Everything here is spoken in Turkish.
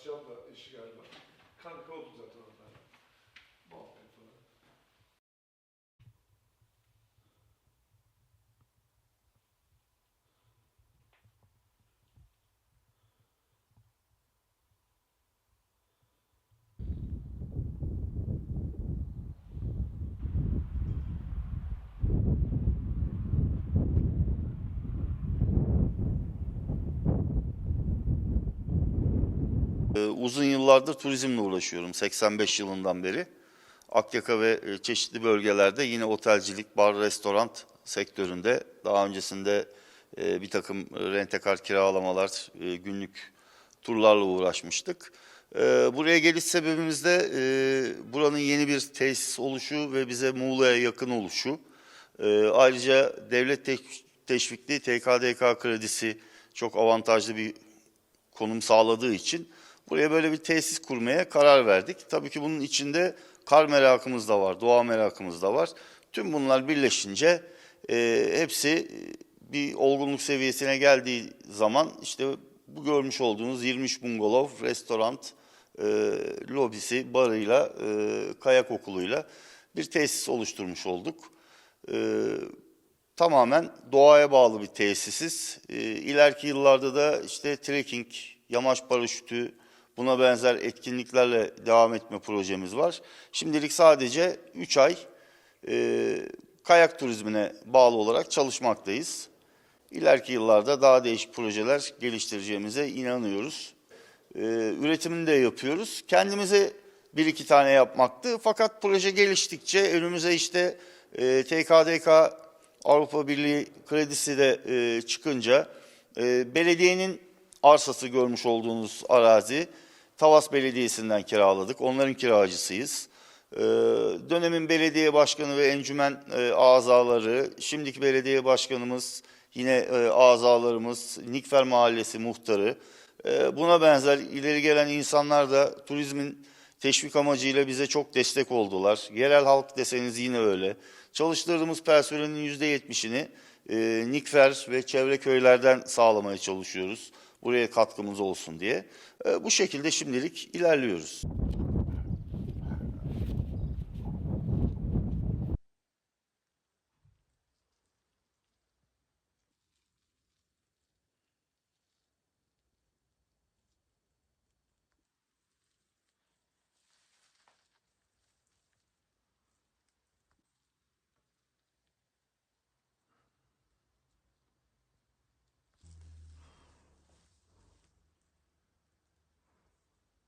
akşam da işi galiba. Kanka oldu zaten onlar. Uzun yıllardır turizmle uğraşıyorum 85 yılından beri. Akyaka ve e, çeşitli bölgelerde yine otelcilik, bar, restoran sektöründe daha öncesinde e, bir takım rentekar kiralamalar, e, günlük turlarla uğraşmıştık. Buraya geliş sebebimiz de buranın yeni bir tesis oluşu ve bize Muğla'ya yakın oluşu. Ayrıca devlet te- teşvikli TKDK kredisi çok avantajlı bir konum sağladığı için buraya böyle bir tesis kurmaya karar verdik. Tabii ki bunun içinde kar merakımız da var, doğa merakımız da var. Tüm bunlar birleşince e, hepsi bir olgunluk seviyesine geldiği zaman işte bu görmüş olduğunuz 23 bungalov, restoran, e, lobisi, barıyla, e, kayak okuluyla bir tesis oluşturmuş olduk. E, tamamen doğaya bağlı bir tesisiz. E, ileriki yıllarda da işte trekking, yamaç paraşütü, buna benzer etkinliklerle devam etme projemiz var. Şimdilik sadece 3 ay e, kayak turizmine bağlı olarak çalışmaktayız. İleriki yıllarda daha değişik projeler geliştireceğimize inanıyoruz. E, üretimini de yapıyoruz. Kendimize bir iki tane yapmaktı. Fakat proje geliştikçe önümüze işte e, TKDK Avrupa Birliği kredisi de e, çıkınca e, belediyenin arsası görmüş olduğunuz arazi Tavas Belediyesi'nden kiraladık. Onların kiracısıyız. E, dönemin belediye başkanı ve encümen e, azaları, şimdiki belediye başkanımız, yine e, azalarımız, Nikfer Mahallesi muhtarı, e, buna benzer ileri gelen insanlar da turizmin teşvik amacıyla bize çok destek oldular. Yerel halk deseniz yine öyle. Çalıştırdığımız personelin yüzde yetmişini e, Nikfer ve çevre köylerden sağlamaya çalışıyoruz. Buraya katkımız olsun diye. E, bu şekilde şimdilik ilerliyoruz.